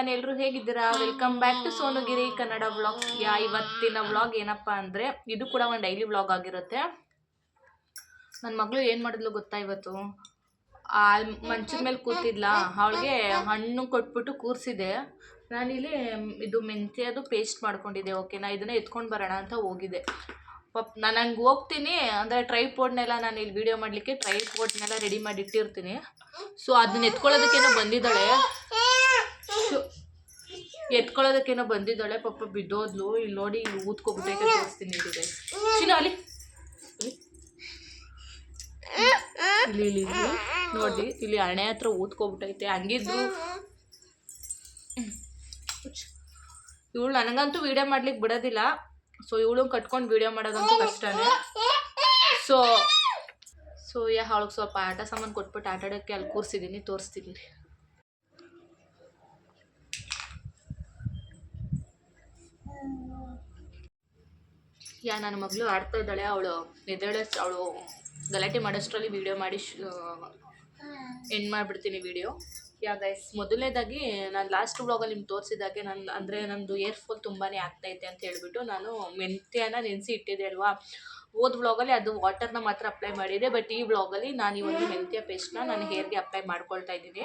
Everyone ಎಲ್ಲರೂ ಹೇಗಿದ್ದೀರಾ? Welcome back to Sonugiri Kannada vlogs yeah, ಇವತ್ತಿನ ವ್ಲಾಗ್ ಏನಪ್ಪ ಅಂದರೆ, ಇದು ಕೂಡ ಒಂದು ಡೈಲಿ ವ್ಲಾಗ್ ಆಗಿರುತ್ತೆ. ನನ್ನ ಮಗಳು ಏನು ಮಾಡಿದ್ಲು ಗೊತ್ತಾ ಇವತ್ತು? ಆ, ಮಂಚದ ಮೇಲೆ ಕೂತಿದ್ಲ. ಅವಳಿಗೆ ಹಣ್ಣು ಕೊಟ್ಬಿಟ್ಟು ಕೂರಿಸಿದೆ. ನಾನಿಲ್ಲಿ ಇದು ಮೆಂತ್ಯದು ಪೇಸ್ಟ್ ಮಾಡ್ಕೊಂಡಿದ್ದೆ. ಓಕೆನಾ ಇದನ್ನ ಎತ್ಕೊಂಡು ಬರೋಣ ಅಂತ ಹೋಗಿದ್ದೆ. ಪಪ್, ನಾನು ಹಂಗೆ ಹೋಗ್ತೀನಿ, ಅಂದರೆ ಟ್ರೈ ಪೋಡ್ನೆಲ್ಲ ನಾನು ಇಲ್ಲಿ ವೀಡಿಯೋ ಮಾಡಲಿಕ್ಕೆ ಟ್ರೈ ಪೋಡ್ನೆಲ್ಲ ರೆಡಿ ಮಾಡಿ ಇಟ್ಟಿರ್ತೀನಿ ಸೊ ಅದನ್ನ ಎತ್ಕೊಳ್ಳೋದಕ್ಕೇನೋ ಬಂದಿದ್ದಾಳೆ. ಎತ್ಕೊಳ್ಳೋದಕ್ಕೇನೋ ಬಂದಿದ್ದಾಳೆ, ಪಾಪ ಬಿದ್ದೋದ್ಲು. ಇಲ್ಲಿ ನೋಡಿ, ಇಲ್ಲಿ ಊದ್ಕೊಬಿಟ್ಟೈತೆ ತೋರಿಸ್ತೀನಿ ಇಲ್ಲಿದೆ ಚಿನ್ನ ಅಲ್ಲಿ. ಇಲ್ಲಿ ಇಲ್ಲಿ ಇಲ್ಲಿ. ನೋಡಿ, ಇಲ್ಲಿ ಹಣೆ ಹತ್ರ ಊದ್ಕೊಬಿಟ್ಟೈತೆ. ಹಂಗಿದ್ರು ಇವಳು ನನಗಂತೂ ವಿಡಿಯೋ ಮಾಡ್ಲಿಕ್ಕೆ ಬಿಡೋದಿಲ್ಲ. ಸೊ ಇವಳು ಕಟ್ಕೊಂಡು ವಿಡಿಯೋ ಮಾಡೋದಂತೂ ಕಷ್ಟನೇ. ಸೊ ಸೊ ಯಾ, ಅವಳಿಗೆ ಸ್ವಲ್ಪ ಆಟ ಸಾಮಾನು ಕೊಟ್ಬಿಟ್ಟು ಆಟಾಡೋಕ್ಕೆ ಅಲ್ಲಿ ಕೂರಿಸಿದ್ದೀನಿ ತೋರಿಸ್ತೀನಿ. ಯಾ, ನನ್ನ ಮಗಳು ಆಡ್ತಾ ಇದ್ದಾಳೆ, ಅವಳು ಎದ್ದೇಳೆ ಅವಳು ಗಲಾಟೆ ಮಾಡೋಷ್ಟರಲ್ಲಿ ವಿಡಿಯೋ ಮಾಡಿ ಎಂಡ್ ಮಾಡಿಬಿಡ್ತೀನಿ ವಿಡಿಯೋ ಯಾ ಗೈಸ್ ಮೊದಲನೇದಾಗಿ ನಾನು ಲಾಸ್ಟ್ ಬ್ಲಾಗಲ್ಲಿ ನಿಮ್ಗೆ ತೋರಿಸಿದಾಗೆ ನನ್ನ ಅಂದರೆ ನಂದು ಏರ್ ಫಾಲ್ ತುಂಬಾ ಇದೆ ಅಂತ ಹೇಳಿಬಿಟ್ಟು ನಾನು ಮೆಂತ್ಯನ ನೆನೆಸಿ ಇಟ್ಟಿದ್ದೆ ಅಲ್ವಾ ಹೋದ ವ್ಲಾಗಲ್ಲಿ ಅದು ವಾಟರ್ನ ಮಾತ್ರ ಅಪ್ಲೈ ಮಾಡಿದೆ ಬಟ್ ಈ ವ್ಲಾಗಲ್ಲಿ ನಾನು ಈ ಒಂದು ಮೆಂತ್ಯ ಪೇಸ್ಟ್ನ ನಾನು ಹೇರ್ಗೆ ಅಪ್ಲೈ ಮಾಡ್ಕೊಳ್ತಾ ಇದ್ದೀನಿ.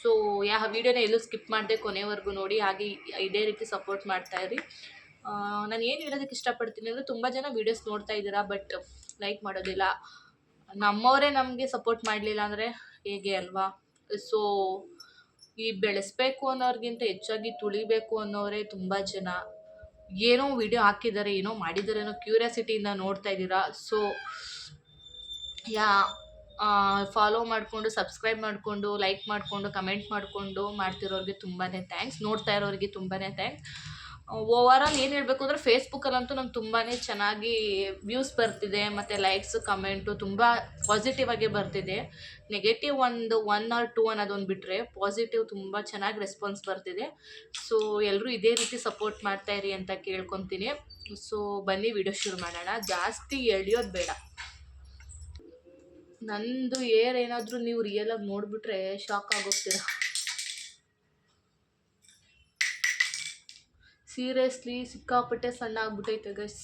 ಸೊ ಯಾ ವಿಡಿಯೋನ ಎಲ್ಲೂ ಸ್ಕಿಪ್ ಮಾಡಿದೆ ಕೊನೆವರೆಗೂ ನೋಡಿ, ಹಾಗೆ ಇದೇ ರೀತಿ ಸಪೋರ್ಟ್ ಮಾಡ್ತಾ ಇರಿ. ನಾನು ಏನು ಹೇಳೋದಕ್ಕೆ ಇಷ್ಟಪಡ್ತೀನಿ ಅಂದರೆ ತುಂಬ ಜನ ವೀಡಿಯೋಸ್ ನೋಡ್ತಾ ಇದ್ದೀರಾ ಬಟ್ ಲೈಕ್ ಮಾಡೋದಿಲ್ಲ. ನಮ್ಮವರೇ ನಮಗೆ ಸಪೋರ್ಟ್ ಮಾಡಲಿಲ್ಲ ಅಂದರೆ ಹೇಗೆ ಅಲ್ವಾ? ಸೊ ಈ ಬೆಳೆಸ್ಬೇಕು ಅನ್ನೋರಿಗಿಂತ ಹೆಚ್ಚಾಗಿ ತುಳಿಬೇಕು ಅನ್ನೋರೇ ತುಂಬ ಜನ. ಏನೋ ವಿಡಿಯೋ ಹಾಕಿದ್ದಾರೆ, ಏನೋ ಮಾಡಿದ್ದಾರೆ ಅನ್ನೋ ಕ್ಯೂರಿಯಾಸಿಟಿಯಿಂದ ನೋಡ್ತಾ ಇದ್ದೀರಾ? ಸೊ ಯಾ ಫಾಲೋ ಮಾಡಿಕೊಂಡು ಸಬ್ಸ್ಕ್ರೈಬ್ ಮಾಡಿಕೊಂಡು ಲೈಕ್ ಮಾಡಿಕೊಂಡು ಕಮೆಂಟ್ ಮಾಡಿಕೊಂಡು ಮಾಡ್ತಿರೋರಿಗೆ ತುಂಬಾ ಥ್ಯಾಂಕ್ಸ್ ನೋಡ್ತಾ ಇರೋರಿಗೆ ತುಂಬಾ ಥ್ಯಾಂಕ್ಸ್ ಓವರಾಲ್ ಏನು ಹೇಳಬೇಕು ಅಂದರೆ ಫೇಸ್ಬುಕ್ಕಲ್ಲಂತೂ ನಂಗೆ ತುಂಬಾ ಚೆನ್ನಾಗಿ ವ್ಯೂಸ್ ಬರ್ತಿದೆ, ಮತ್ತು ಲೈಕ್ಸ್ ಕಮೆಂಟು ತುಂಬ ಪಾಸಿಟಿವ್ ಆಗಿ ಬರ್ತಿದೆ. ನೆಗೆಟಿವ್ ಒಂದು ಒನ್ ಆರ್ ಟೂ ಅನ್ನೋದೊಂದು ಬಿಟ್ಟರೆ ಪಾಸಿಟಿವ್ ತುಂಬ ಚೆನ್ನಾಗಿ ರೆಸ್ಪಾನ್ಸ್ ಬರ್ತಿದೆ. ಸೊ ಎಲ್ಲರೂ ಇದೇ ರೀತಿ ಸಪೋರ್ಟ್ ಮಾಡ್ತಾ ಇರಿ ಅಂತ ಕೇಳ್ಕೊತೀನಿ. ಸೊ ಬನ್ನಿ ವಿಡಿಯೋ ಶುರು ಮಾಡೋಣ. ಜಾಸ್ತಿ ಎಳೆಯೋದು ಬೇಡ. ನಂದು ಏರ್ ಏನಾದರೂ ನೀವು ರಿಯಲಾಗಿ ನೋಡಿಬಿಟ್ರೆ ಶಾಕ್ ಆಗೋಗ್ತೀರ ಸೀರಿಯಸ್ಲಿ ಸಿಕ್ಕಾಪಟ್ಟೆ ಸಣ್ಣ ಆಗ್ಬಿಟ್ಟೈತೆ ಗೈಸ್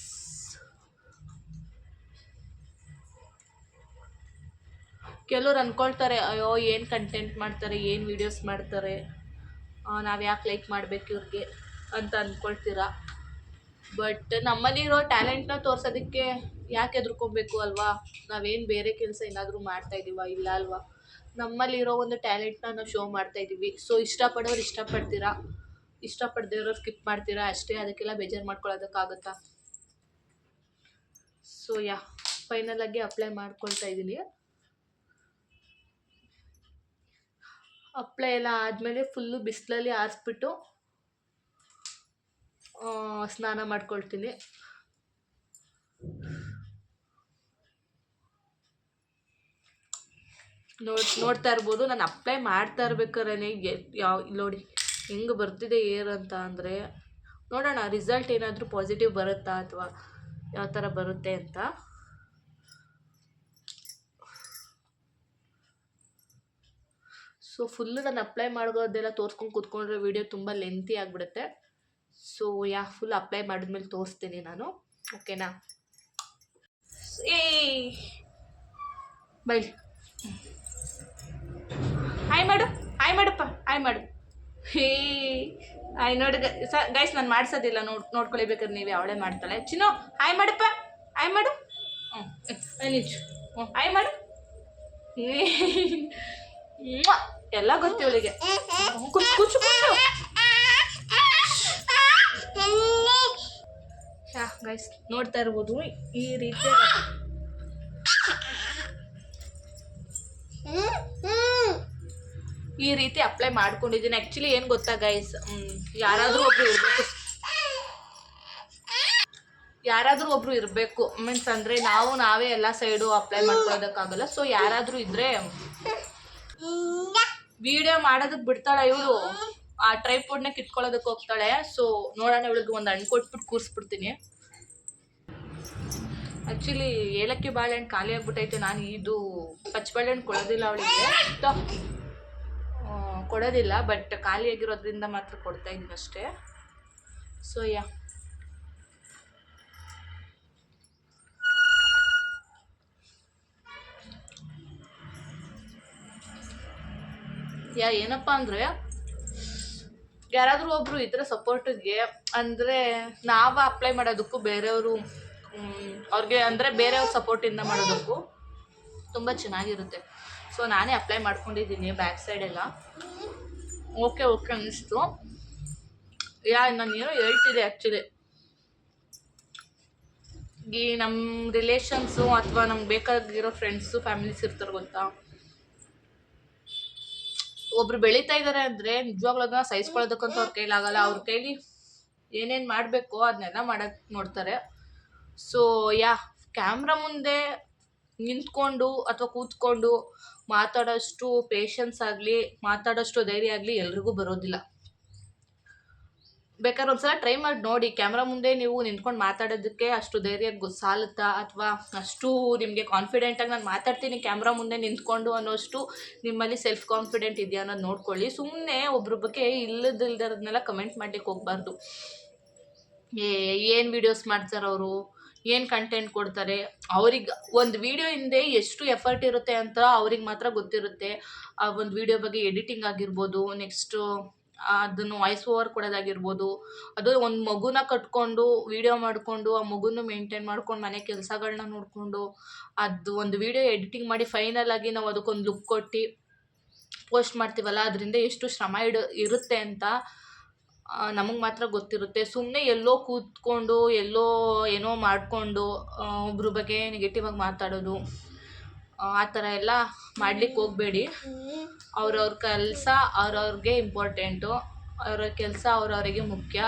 ಕೆಲವ್ರು ಅಂದ್ಕೊಳ್ತಾರೆ ಅಯ್ಯೋ, ಏನು ಕಂಟೆಂಟ್ ಮಾಡ್ತಾರೆ, ಏನು ವೀಡಿಯೋಸ್ ಮಾಡ್ತಾರೆ? ನಾವು ಯಾಕೆ ಲೈಕ್ ಮಾಡಬೇಕು ಇವ್ರಿಗೆ? ಅಂತ ಅಂದ್ಕೊಳ್ತೀರಾ ಬಟ್ ನಮ್ಮಲ್ಲಿರೋ ಟ್ಯಾಲೆಂಟ್ನ ತೋರ್ಸೋದಕ್ಕೆ ಯಾಕೆ ಎದುರ್ಕೊಬೇಕು ಅಲ್ವಾ? ನಾವೇನು ಬೇರೆ ಕೆಲಸ ಏನಾದರೂ ಮಾಡ್ತಾ ಇದ್ದೀವ ಇಲ್ಲ ಅಲ್ವಾ? ನಮ್ಮಲ್ಲಿರೋ ಒಂದು ಟ್ಯಾಲೆಂಟ್ನ ನಾವು ಶೋ ಮಾಡ್ತಾ ಇದ್ದೀವಿ ಸೊ ಇಷ್ಟಪಡೋರು ಇಷ್ಟಪಡ್ತೀರಾ? ಇಷ್ಟಪಡದೇ ಇರೋರು ಸ್ಕಿಪ್ ಮಾಡ್ತೀರಾ? ಅಷ್ಟೇ ಅದಕ್ಕೆಲ್ಲ ಬೇಜಾರು ಮಾಡ್ಕೊಳ್ಳೋದಕ್ಕಾಗುತ್ತಾ ಸೊ ಯಾ ಫೈನಲಾಗಿ ಅಪ್ಲೈ ಮಾಡ್ಕೊಳ್ತಾ ಇದ್ದೀನಿ. ಅಪ್ಲೈ ಎಲ್ಲ ಆದಮೇಲೆ ಫುಲ್ಲು ಬಿಸಿಲಲ್ಲಿ ಆರಿಸ್ಬಿಟ್ಟು ಸ್ನಾನ ಮಾಡ್ಕೊಳ್ತೀನಿ. ನೋಡ್, ನೋಡ್ತಾ ಇರ್ಬೋದು. ನಾನು ಅಪ್ಲೈ ಮಾಡ್ತಾ ಇರ್ಬೇಕಾದ್ರೆ ಯಾವ, ನೋಡಿ. ಹೆಂಗೆ ಬರ್ತಿದೆ ಏರ್ ಅಂತ ಅಂದರೆ, ನೋಡೋಣ ರಿಸಲ್ಟ್ ಏನಾದರೂ ಪಾಸಿಟಿವ್ ಬರುತ್ತಾ ಅಥವಾ ಯಾವ ಥರ ಬರುತ್ತೆ ಅಂತ. ಸೊ ಫುಲ್ಲು ನಾನು ಅಪ್ಲೈ ಮಾಡೋದೆಲ್ಲ ತೋರಿಸ್ಕೊಂಡು ಕೂತ್ಕೊಂಡ್ರೆ ವಿಡಿಯೋ ತುಂಬ ಲೆಂತಿ ಆಗಿಬಿಡುತ್ತೆ. ಸೊ ಯಾ ಫುಲ್ ಅಪ್ಲೈ ಮಾಡಿದ್ಮೇಲೆ ತೋರಿಸ್ತೀನಿ ನಾನು. ಓಕೆನಾ ಏ ಬೈ ಹಾಯ್ ಮಾಡು. ಹಾಯ್ ಮಾಡಪ್ಪ ಹಾಯ್ ಮಾಡು. ಹೇ ಹಾಯ್ ನೋಡಿ ಗೈಸ್ ನಾನು ಮಾಡಿಸೋದಿಲ್ಲ, ನೋಡ್, ನೋಡ್ಕೊಳಿಬೇಕಾದ್ರೆ ನೀವೇ ಅವಳೇ ಮಾಡ್ತಾಳೆ. ಚಿನ್ನು ಹಾಯ್ ಮಾಡಪ್ಪ ಹಾಯ್ ಮಾಡು ಹ್ಞೂ ನಿಂಚು ಹ್ಞೂ ಹಾಯ್ ಮಾಡು ಎಲ್ಲ ಗೊತ್ತು ಯಾ ಗೈಸ್ ನೋಡ್ತಾ ಇರ್ಬೋದು, ಈ ರೀತಿ ಈ ರೀತಿ ಅಪ್ಲೈ ಮಾಡ್ಕೊಂಡಿದ್ದೀನಿ. ಆ್ಯಕ್ಚುಲಿ ಏನು ಗೊತ್ತಾ ಗೈಸ್ ಯಾರಾದರೂ ಒಬ್ಬರು ಇರಬೇಕು. ಯಾರಾದರೂ ಒಬ್ರು ಇರಬೇಕು. ಮೀನ್ಸ್ ಅಂದರೆ ನಾವು ನಾವೇ ಎಲ್ಲ ಸೈಡು ಅಪ್ಲೈ ಮಾಡ್ಕೊಳ್ಳೋದಕ್ಕಾಗಲ್ಲ. ಸೊ ಯಾರಾದರೂ ಇದ್ದರೆ ವಿಡಿಯೋ ಮಾಡೋದಕ್ಕೆ ಬಿಡ್ತಾಳೆ ಇವಳು. ಆ ಟ್ರೈಪೋಡ್ನ ಕಿತ್ಕೊಳ್ಳೋದಕ್ಕೆ ಹೋಗ್ತಾಳೆ. ಸೊ ನೋಡೋಣ ಇವಳಿಗೆ ಒಂದು ಹಣ್ಣು ಕೊಟ್ಬಿಟ್ಟು ಕೂರಿಸ್ಬಿಡ್ತೀನಿ. ಆ್ಯಕ್ಚುಲಿ ಏಲಕ್ಕಿ ಬಾಳೆಹಣ್ಣು ಖಾಲಿ ಆಗ್ಬಿಟ್ಟೈತೆ ನಾನು ಇದು ಪಚ್ಚ ಬಾಳೆಹಣ್ಣು ಕೊಡೋದಿಲ್ಲ ಅವಳಿಗೆ. ಕೊಡೋದಿಲ್ಲ ಬಟ್ ಖಾಲಿಯಾಗಿರೋದ್ರಿಂದ ಮಾತ್ರ ಕೊಡ್ತಾ ಇದ್ದೀನಿ ಅಷ್ಟೇ. ಸೊ ಯಾ ಯಾ ಏನಪ್ಪ ಅಂದರೆ, ಯಾರಾದರೂ ಒಬ್ಬರು ಥರ ಸಪೋರ್ಟಿಗೆ ಅಂದರೆ ನಾವು ಅಪ್ಲೈ ಮಾಡೋದಕ್ಕೂ ಬೇರೆಯವರು ಅವ್ರಿಗೆ ಅಂದರೆ ಬೇರೆಯವ್ರ ಸಪೋರ್ಟಿಂದ ಮಾಡೋದಕ್ಕೂ ತುಂಬ ಚೆನ್ನಾಗಿರುತ್ತೆ. ಸೊ ನಾನೇ ಅಪ್ಲೈ ಮಾಡ್ಕೊಂಡಿದ್ದೀನಿ ಬ್ಯಾಕ್ ಸೈಡೆಲ್ಲ ಓಕೆ ಓಕೆ ಅನ್ನಿಸ್ತು. ಯಾ, ನಾನು ಏನೋ ಹೇಳ್ತಿದ್ದೆ ಆ್ಯಕ್ಚುಲಿ ಈ ನಮ್ಮ ರಿಲೇಷನ್ಸು ಅಥವಾ ನಮ್ಗೆ ಬೇಕಾಗಿರೋ ಫ್ರೆಂಡ್ಸು ಫ್ಯಾಮಿಲೀಸ್ ಇರ್ತಾರೆ ಗೊತ್ತಾ? ಒಬ್ರು ಬೆಳೀತಾ ಇದ್ದಾರೆ ಅಂದರೆ ನಿಜವಾಗ್ಲೂ ಅದನ್ನ ಸಹಿಸ್ಕೊಳ್ಳೋದಕ್ಕಂತೂ ಅವ್ರ ಕೈಲಾಗಲ್ಲ. ಅವ್ರ ಕೈಲಿ ಏನೇನು ಮಾಡಬೇಕು ಅದನ್ನೆಲ್ಲ ಮಾಡೋಕ್ಕೆ ನೋಡ್ತಾರೆ. ಸೊ ಯಾ ಕ್ಯಾಮ್ರಾ ಮುಂದೆ ನಿಂತ್ಕೊಂಡು ಅಥವಾ ಕೂತ್ಕೊಂಡು ಮಾತಾಡೋಷ್ಟು ಪೇಷನ್ಸ್ ಆಗಲಿ, ಮಾತಾಡೋಷ್ಟು ಧೈರ್ಯ ಆಗಲಿ ಎಲ್ರಿಗೂ ಬರೋದಿಲ್ಲ. ಬೇಕಾದ್ರೆ ಒಂದ್ಸಲ ಟ್ರೈ ಮಾಡಿ ನೋಡಿ. ಕ್ಯಾಮ್ರಾ ಮುಂದೆ ನೀವು ನಿಂತ್ಕೊಂಡು ಮಾತಾಡೋದಕ್ಕೆ ಅಷ್ಟು ಧೈರ್ಯ ಸಾಲುತ್ತಾ? ಅಥವಾ ಅಷ್ಟು ನಿಮಗೆ ಕಾನ್ಫಿಡೆಂಟಾಗಿ ನಾನು ಮಾತಾಡ್ತೀನಿ ಕ್ಯಾಮ್ರಾ ಮುಂದೆ ನಿಂತ್ಕೊಂಡು ಅನ್ನೋಷ್ಟು ನಿಮ್ಮಲ್ಲಿ ಸೆಲ್ಫ್ ಕಾನ್ಫಿಡೆಂಟ್ ಇದೆಯಾ ಅನ್ನೋದು ನೋಡ್ಕೊಳ್ಳಿ. ಸುಮ್ಮನೆ ಒಬ್ರ ಬಗ್ಗೆ ಇಲ್ಲದಿಲ್ದಿರೋದನ್ನೆಲ್ಲ ಕಮೆಂಟ್ ಮಾಡ್ಲಿಕ್ಕೆ ಹೋಗ್ಬಾರ್ದು. ಏನು ವಿಡಿಯೋಸ್ ಮಾಡ್ತಾರೆ ಅವರು? ಏನು ಕಂಟೆಂಟ್ ಕೊಡ್ತಾರೆ? ಅವ್ರಿಗೆ ಒಂದು ವಿಡಿಯೋ ಹಿಂದೆ ಎಷ್ಟು ಎಫರ್ಟ್ ಇರುತ್ತೆ ಅಂತ ಅವ್ರಿಗೆ ಮಾತ್ರ ಗೊತ್ತಿರುತ್ತೆ. ಆ ಒಂದು ವಿಡಿಯೋ ಬಗ್ಗೆ ಎಡಿಟಿಂಗ್ ಆಗಿರ್ಬೋದು ನೆಕ್ಸ್ಟು ಅದನ್ನು ವಾಯ್ಸ್ ಓವರ್ ಕೊಡೋದಾಗಿರ್ಬೋದು. ಅದು ಒಂದು ಮಗುನ ಕಟ್ಕೊಂಡು ವಿಡಿಯೋ ಮಾಡಿಕೊಂಡು, ಆ ಮಗುನ ಮೇಂಟೈನ್ ಮಾಡ್ಕೊಂಡು ಮನೆ ಕೆಲಸಗಳನ್ನ ನೋಡಿಕೊಂಡು, ಅದು ಒಂದು ವಿಡಿಯೋ ಎಡಿಟಿಂಗ್ ಮಾಡಿ ಫೈನಲ್ ಆಗಿ ನಾವು ಅದಕ್ಕೊಂದು ಲುಕ್ ಕೊಟ್ಟು ಪೋಸ್ಟ್ ಮಾಡ್ತೀವಲ್ಲ, ಅದರಿಂದ ಎಷ್ಟು ಶ್ರಮ ಇಡ, ಇರುತ್ತೆ ಅಂತ ನಮಗೆ ಮಾತ್ರ ಗೊತ್ತಿರುತ್ತೆ. ಸುಮ್ಮನೆ ಎಲ್ಲೋ ಕೂತ್ಕೊಂಡು, ಎಲ್ಲೋ ಏನೋ ಮಾಡಿಕೊಂಡು ಒಬ್ರ ಬಗ್ಗೆ ನೆಗೆಟಿವ್ ಆಗಿ ಮಾತಾಡೋದು, ಆ ಥರ ಎಲ್ಲ ಮಾಡ್ಲಿಕ್ಕೆ ಹೋಗಬೇಡಿ. ಅವ್ರವ್ರ ಕೆಲಸ ಅವ್ರವ್ರಿಗೆ ಇಂಪಾರ್ಟೆಂಟು ಅವರ ಕೆಲಸ ಅವ್ರವರಿಗೆ ಮುಖ್ಯ.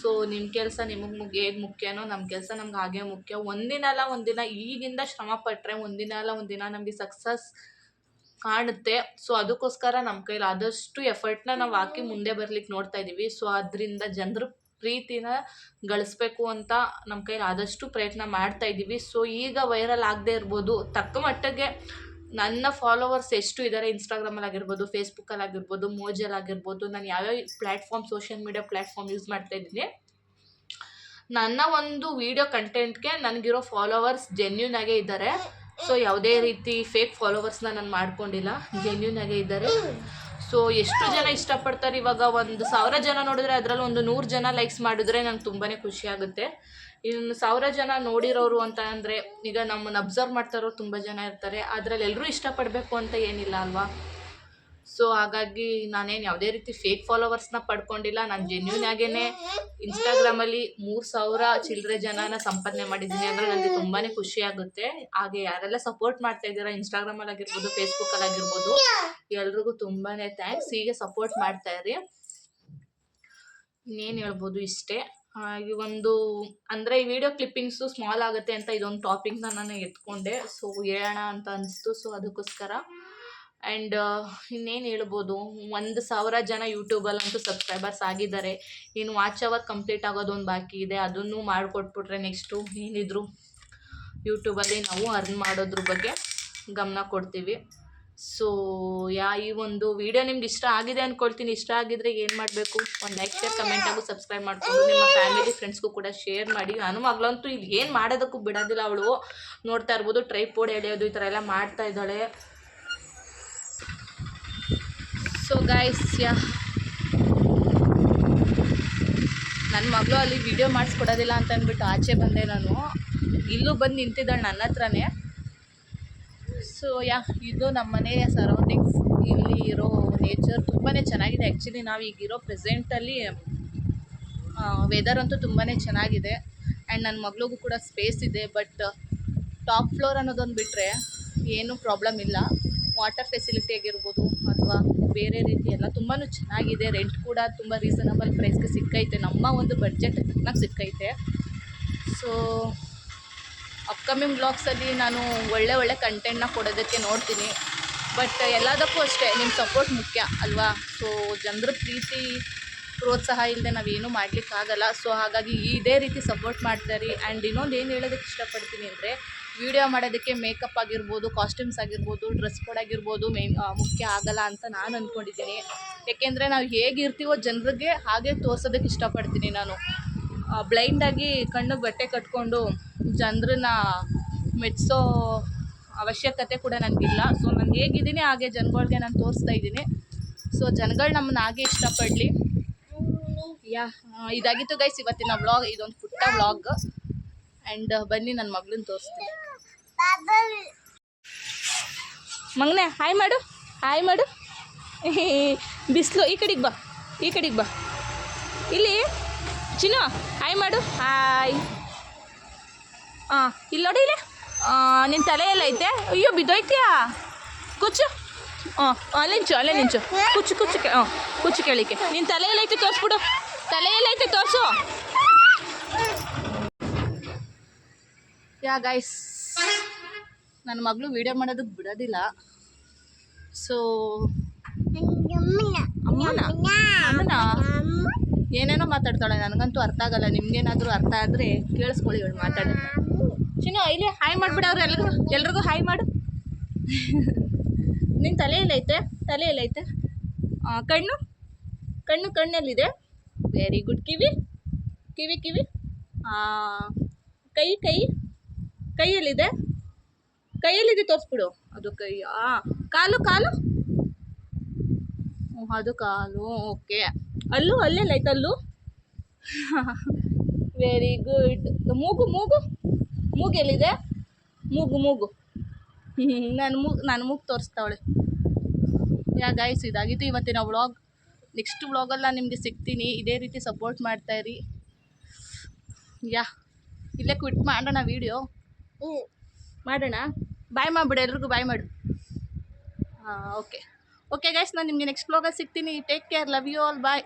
ಸೊ ನಿಮ್ಮ ಕೆಲಸ ನಿಮಗೆ ಮುಗ್, ಹೇಗೆ ಮುಖ್ಯನೋ ನಮ್ಮ ಕೆಲಸ ನಮ್ಗೆ ಹಾಗೆ ಮುಖ್ಯ. ಒಂದಿನ ಅಲ್ಲ ಒಂದಿನ, ಈಗಿಂದ ಶ್ರಮ ಪಟ್ಟರೆ ಒಂದಿನ ಅಲ್ಲ ಒಂದಿನ ನಮಗೆ ಸಕ್ಸಸ್ ಕಾಣುತ್ತೆ. ಸೊ ಅದಕ್ಕೋಸ್ಕರ ನಮ್ಮ ಕೈಲಿ ಆದಷ್ಟು ಎಫರ್ಟ್ನ ನಾವು ಹಾಕಿ ಮುಂದೆ ಬರ್ಲಿಕ್ಕೆ ನೋಡ್ತಾ ಇದ್ದೀವಿ ಸೊ ಅದರಿಂದ ಜನರ ಪ್ರೀತಿನ ಗಳಿಸ್ಬೇಕು ಅಂತ ನಮ್ಮ ಕೈಲಿ ಆದಷ್ಟು ಪ್ರಯತ್ನ ಮಾಡ್ತಾ ಇದ್ದೀವಿ ಸೊ ಈಗ ವೈರಲ್ ಆಗದೆ ಇರ್ಬೋದು. ತಕ್ಕ ಮಟ್ಟಿಗೆ ನನ್ನ ಫಾಲೋವರ್ಸ್ ಎಷ್ಟು ಇದ್ದಾರೆ ಇನ್ಸ್ಟಾಗ್ರಾಮಲ್ಲಿ ಆಗಿರ್ಬೋದು ಫೇಸ್ಬುಕ್ಕಲ್ಲಿ ಆಗಿರ್ಬೋದು ಮೋಜಲ್ಲಿ ಆಗಿರ್ಬೋದು, ನಾನು ಯಾವ್ಯಾವ platform social media platform use ಮಾಡ್ತಾ ಇದ್ದೀನಿ. ನನ್ನ ಒಂದು ವಿಡಿಯೋ ಕಂಟೆಂಟ್ಗೆ ನನಗಿರೋ ಫಾಲೋವರ್ಸ್ ಜೆನ್ಯೂನ್ ಆಗೇ ಇದ್ದಾರೆ ಸೊ ಯಾವುದೇ ರೀತಿ ಫೇಕ್ ಫಾಲೋವರ್ಸ್ನ ನಾನು ಮಾಡ್ಕೊಂಡಿಲ್ಲ. ಜೆನ್ಯೂನ್ ಆಗೇ ಇದ್ದಾರೆ. ಸೊ ಎಷ್ಟು ಜನ ಇಷ್ಟಪಡ್ತಾರೆ ಇವಾಗ ಒಂದು ಸಾವಿರ ಜನ ನೋಡಿದ್ರೆ ಅದರಲ್ಲಿ ಒಂದು ನೂರು ಜನ ಲೈಕ್ಸ್ ಮಾಡಿದ್ರೆ ನಂಗೆ ತುಂಬಾ ಖುಷಿ ಆಗುತ್ತೆ. ಇನ್ನು ಸಾವಿರ ಜನ ನೋಡಿರೋರು ಅಂತ ಅಂದರೆ ಈಗ ನಮ್ಮನ್ನು ಅಬ್ಸರ್ವ್ ಮಾಡ್ತಾ ಇರೋರು ತುಂಬ ಜನ ಇರ್ತಾರೆ. ಅದರಲ್ಲಿ ಎಲ್ಲರೂ ಇಷ್ಟಪಡಬೇಕು ಅಂತ ಏನಿಲ್ಲ ಅಲ್ವಾ? ಸೊ ಹಾಗಾಗಿ ನಾನೇನು ಯಾವುದೇ ರೀತಿ ಫೇಕ್ ಫಾಲೋವರ್ಸ್ನ ಪಡ್ಕೊಂಡಿಲ್ಲ. ನಾನು ಜೆನ್ಯೂನ್ ಆಗೇ ಇನ್ಸ್ಟಾಗ್ರಾಮಲ್ಲಿ ಮೂರು ಸಾವಿರ ಚಿಲ್ಲರೆ ಜನನ ಸಂಪಾದನೆ ಮಾಡಿದ್ದೀನಿ ಅಂದರೆ ನನಗೆ ತುಂಬಾ ಖುಷಿ ಆಗುತ್ತೆ. ಹಾಗೆ ಯಾರೆಲ್ಲ ಸಪೋರ್ಟ್ ಮಾಡ್ತಾ ಇದ್ದೀರಾ ಇನ್ಸ್ಟಾಗ್ರಾಮಲ್ಲಿ ಆಗಿರ್ಬೋದು ಫೇಸ್ಬುಕ್ಕಲ್ಲಿ ಆಗಿರ್ಬೋದು, ಎಲ್ರಿಗೂ ತುಂಬಾ ಥ್ಯಾಂಕ್ಸ್ ಹೀಗೆ ಸಪೋರ್ಟ್ ಮಾಡ್ತಾ ಇರಿ. ಇನ್ನೇನು ಹೇಳ್ಬೋದು ಇಷ್ಟೇ. ಈ ಒಂದು, ಅಂದರೆ ಈ ವಿಡಿಯೋ ಕ್ಲಿಪ್ಪಿಂಗ್ಸು ಸ್ಮಾಲ್ ಆಗುತ್ತೆ ಅಂತ ಇದೊಂದು ಟಾಪಿಕ್ನ ನಾನು ಎತ್ಕೊಂಡೆ. ಸೊ ಹೇಳೋಣ ಅಂತ ಅನಿಸ್ತು. ಸೊ ಅದಕ್ಕೋಸ್ಕರ ಆ್ಯಂಡ್ ಇನ್ನೇನು ಹೇಳ್ಬೋದು, ಒಂದು ಸಾವಿರ ಜನ ಯೂಟ್ಯೂಬಲ್ಲಂತೂ ಸಬ್ಸ್ಕ್ರೈಬರ್ಸ್ ಆಗಿದ್ದಾರೆ. ಇನ್ನು ವಾಚ್ ಅವರ್ ಕಂಪ್ಲೀಟ್ ಆಗೋದೊಂದು ಬಾಕಿ ಇದೆ, ಅದನ್ನು ಮಾಡಿಕೊಟ್ಬಿಟ್ರೆ ನೆಕ್ಸ್ಟು ಏನಿದ್ರು ಯೂಟ್ಯೂಬಲ್ಲಿ ನಾವು ಅರ್ನ್ ಮಾಡೋದ್ರ ಬಗ್ಗೆ ಗಮನ ಕೊಡ್ತೀವಿ. ಸೊ ಯಾ, ಈ ಒಂದು ವಿಡಿಯೋ ನಿಮ್ಗೆ ಇಷ್ಟ ಆಗಿದೆ ಅಂದ್ಕೊಳ್ತೀನಿ ಇಷ್ಟ ಆಗಿದ್ರೆ ಏನು ಮಾಡಬೇಕು? ಒಂದು ಲೈಕ್ ಶೇರ್ ಕಮೆಂಟ್ ಹಾಗೂ ಸಬ್ಸ್ಕ್ರೈಬ್ ಮಾಡ್ಕೊಂಡು ನಿಮ್ಮ ಫ್ಯಾಮಿಲಿ ಫ್ರೆಂಡ್ಸ್ಗೂ ಕೂಡ ಶೇರ್ ಮಾಡಿ. ನಾನು ಮಗಳಂತೂ ಇಲ್ಲಿ ಏನು ಮಾಡೋದಕ್ಕೂ ಬಿಡೋದಿಲ್ಲ ಅವಳು. ನೋಡ್ತಾ ಇರ್ಬೋದು ಟ್ರೈಪೋಡ್ ಎಳೆಯೋದು ಈ ಥರ ಎಲ್ಲ ಮಾಡ್ತಾ ಇದ್ದಾಳೆ. ಸೊ ಗಾಯ್ಸ್ ಯಾ ನನ್ನ ಮಗಳು ಅಲ್ಲಿ ವಿಡಿಯೋ ಮಾಡಿಸ್ಕೊಡೋದಿಲ್ಲ ಅಂತ ಅಂದ್ಬಿಟ್ಟು ಆಚೆ ಬಂದೆ ನಾನು. ಇಲ್ಲೂ ಬಂದು ನಿಂತಿದ್ದಾಳೆ ನನ್ನ ಹತ್ರನೇ. ಸೊ ಯಾ ಇದು ನಮ್ಮ ಮನೆಯ ಸರೌಂಡಿಂಗ್ಸ್ ಇಲ್ಲಿ ಇರೋ ನೇಚರ್ ತುಂಬಾ ಚೆನ್ನಾಗಿದೆ. ಆ್ಯಕ್ಚುಲಿ ನಾವು ಈಗಿರೋ ಪ್ರೆಸೆಂಟಲ್ಲಿ ವೆದರ್ ಅಂತೂ ತುಂಬಾ ಚೆನ್ನಾಗಿದೆ. ಆ್ಯಂಡ್ ನನ್ನ ಮಗಳಿಗೂ ಕೂಡ ಸ್ಪೇಸ್ ಇದೆ ಬಟ್ ಟಾಪ್ ಫ್ಲೋರ್ ಅನ್ನೋದೊಂದು ಬಿಟ್ಟರೆ ಏನೂ ಪ್ರಾಬ್ಲಮ್ ಇಲ್ಲ. ವಾಟರ್ ಫೆಸಿಲಿಟಿ ಆಗಿರ್ಬೋದು ಅಥವಾ ಬೇರೆ ರೀತಿ ಎಲ್ಲ ತುಂಬಾ ಚೆನ್ನಾಗಿದೆ. ರೆಂಟ್ ಕೂಡ ತುಂಬ ರೀಸನಬಲ್ ಪ್ರೈಸ್ಗೆ ಸಿಕ್ಕೈತೆ. ನಮ್ಮ ಒಂದು ಬಡ್ಜೆಟ್ ತಕ್ಕನಾಗಿ ಸಿಕ್ಕೈತೆ. ಸೊ ಅಪ್ಕಮಿಂಗ್ ಬ್ಲಾಗ್ಸಲ್ಲಿ ನಾನು ಒಳ್ಳೆ ಒಳ್ಳೆ ಕಂಟೆಂಟ್ನ ಕೊಡೋದಕ್ಕೆ ನೋಡ್ತೀನಿ. ಬಟ್ ಎಲ್ಲದಕ್ಕೂ ಅಷ್ಟೇ ನಿಮ್ಮ ಸಪೋರ್ಟ್ ಮುಖ್ಯ ಅಲ್ವಾ? ಸೊ ಜನರ ಪ್ರೀತಿ, ಪ್ರೋತ್ಸಾಹ ಇಲ್ಲದೆ ನಾವೇನು ಮಾಡಲಿಕ್ಕಾಗಲ್ಲ. ಸೊ ಹಾಗಾಗಿ ಇದೇ ರೀತಿ ಸಪೋರ್ಟ್ ಮಾಡ್ತಾರೆ. ಆ್ಯಂಡ್ ಇನ್ನೊಂದು ಏನು ಹೇಳೋದಕ್ಕೆ ಇಷ್ಟಪಡ್ತೀನಿ ಅಂದರೆ ವಿಡಿಯೋ ಮಾಡೋದಕ್ಕೆ ಮೇಕಪ್ ಆಗಿರ್ಬೋದು ಕಾಸ್ಟ್ಯೂಮ್ಸ್ ಆಗಿರ್ಬೋದು ಡ್ರೆಸ್ ಕೋಡ್ ಆಗಿರ್ಬೋದು ಮೇ ಮುಖ್ಯ ಆಗಲ್ಲ ಅಂತ ನಾನು ಅಂದ್ಕೊಂಡಿದ್ದೀನಿ ಏಕೆಂದರೆ ನಾವು ಹೇಗಿರ್ತೀವೋ ಜನರಿಗೆ ಹಾಗೆ ತೋರ್ಸೋದಕ್ಕೆ ಇಷ್ಟಪಡ್ತೀನಿ ನಾನು. ಬ್ಲೈಂಡಾಗಿ ಕಣ್ಣು ಬಟ್ಟೆ ಕಟ್ಕೊಂಡು ಜನರನ್ನ ಮೆಚ್ಚಿಸೋ ಅವಶ್ಯಕತೆ ಕೂಡ ನನಗಿಲ್ಲ ಸೊ ನಾನು ಹೇಗಿದ್ದೀನಿ ಹಾಗೆ ಜನಗಳಿಗೆ ನಾನು ತೋರಿಸ್ತಾ ಇದ್ದೀನಿ. ಸೊ ಜನಗಳು ನಮ್ಮನ್ನ ಹಾಗೆ ಇಷ್ಟಪಡಲಿ. ಯಾ ಇದಾಗಿತ್ತು ಗೈಸ್ ಇವತ್ತಿನ ವ್ಲಾಗ್ ಇದೊಂದು ಪುಟ್ಟ ವ್ಲಾಗ್ ಆ್ಯಂಡ್ ಬನ್ನಿ ನನ್ನ ಮಗಳನ್ನ ತೋರಿಸ್ತೀನಿ. ಮಗನೆ, ಹಾಯ್ ಮಾಡು ಹಾಯ್ ಮಾಡು. ಬಿಸಿಲು, ಈ ಕಡೆಗೆ ಬಾ, ಈ ಕಡೆಗೆ ಬಾ. ಇಲ್ಲಿ, ಚಿನ್ನು, ಹಾಯ್ ಮಾಡು, ಹಾಯ್. ಹಾಂ ಇಲ್ಲಿ ನೋಡಿ ಇಲ್ಲಿ. ನಿನ್ನ ತಲೆ ಎಲ್ಲ ಐತೆ? ಅಯ್ಯೋ, ಬಿದ್ದೋಯ್ತೀಯಾ? ಕುಚ್ಚು ಹಾಂ ಅಲ್ಲೇ ನಿಂಚು ಅಲ್ಲೇ ನಿಂಚು ಕುಚ್ಚು ಕುಚ್ಚು ಹಾಂ ಕುಚ್ಚು ಕೇಳಿಕೆ ನಿನ್ನ ತಲೆ ಎಲ್ಲ ಐತೆ ತೋರಿಸ್ಬಿಡು. ತಲೆ ಎಲ್ಲ ಐತೆ ತೋರಿಸು. ಯಾ ಗೈಸ್ ನನ್ನ ಮಗಳು ವಿಡಿಯೋ ಮಾಡೋದಕ್ಕೆ ಬಿಡೋದಿಲ್ಲ. ಸೊ ಅಮ್ಮನ. ಏನೇನೋ ಮಾತಾಡ್ತಾಳೆ ನನಗಂತೂ ಅರ್ಥ ಆಗಲ್ಲ. ನಿಮ್ಗೇನಾದರೂ ಅರ್ಥ ಆದರೆ ಕೇಳಿಸ್ಕೊಳ್ಳಿ ಇವಳು ಮಾತಾಡ ಚಿನ್ನು ಇಲ್ಲಿ ಹಾಯ್ ಮಾಡ್ಬಿಡ ಅವ್ರು ಎಲ್ರಿಗೂ. ಎಲ್ರಿಗೂ ಹಾಯ್ ಮಾಡು. ನಿನ್ನ ತಲೆ ಎಲ್ಲೈತೆ ತಲೆ ಎಲ್ಲೈತೆ ಆ, ಕಣ್ಣು? ಕಣ್ಣು ಕಣ್ಣಲ್ಲಿದೆ. ವೆರಿ ಗುಡ್ ಕಿವಿ? ಕಿವಿ ಕಿವಿ? ಕೈ ಕೈ? ಕೈಯಲ್ಲಿದೆ. ಕೈಯಲ್ಲಿದೆ ತೋರಿಸ್ಬಿಡು. ಅದು ಕೈ, ಆ, ಕಾಲು ಕಾಲು? ಅದು ಕಾಲು, ಓಕೆ. ಅಲ್ಲೂ ಅಲ್ಲೆಲ್ಲ ಅಲ್ಲೂ? ವೆರಿ ಗುಡ್ ಮೂಗು ಮೂಗು? ಮೂಗು ಎಲ್ಲಿದೆ? ಮೂಗು ಮೂಗು. ನಾನು ಮೂಗು ನಾನು ಮೂಗು ತೋರಿಸ್ತಾವಳೆ. ಯಾ ಗಾಯ್ಸ್ ಇದಾಗಿತ್ತು ಇವತ್ತಿನ ವ್ಲಾಗ್ ನೆಕ್ಸ್ಟ್ ವ್ಲಾಗಲ್ಲ ನಿಮಗೆ ಸಿಗ್ತೀನಿ. ಇದೇ ರೀತಿ ಸಪೋರ್ಟ್ ಮಾಡ್ತಾಯಿರಿ ಯಾ, ಇಲ್ಲೇ ಕ್ವಿಟ್ ಮಾಡೋಣ ವೀಡಿಯೋ ಮಾಡೋಣ. ಬಾಯ್ ಮಾಡಿಬಿಡು, ಎಲ್ರಿಗೂ ಬಾಯ್ ಮಾಡು. ಹಾಂ ಓಕೆ ಓಕೆ ಗೈಸ್ ನಾನು ನಿಮಗೆ ನೆಕ್ಸ್ಟ್ ಬ್ಲಾಗಲ್ಲಿ ಸಿಗ್ತೀನಿ. Take care love you all bye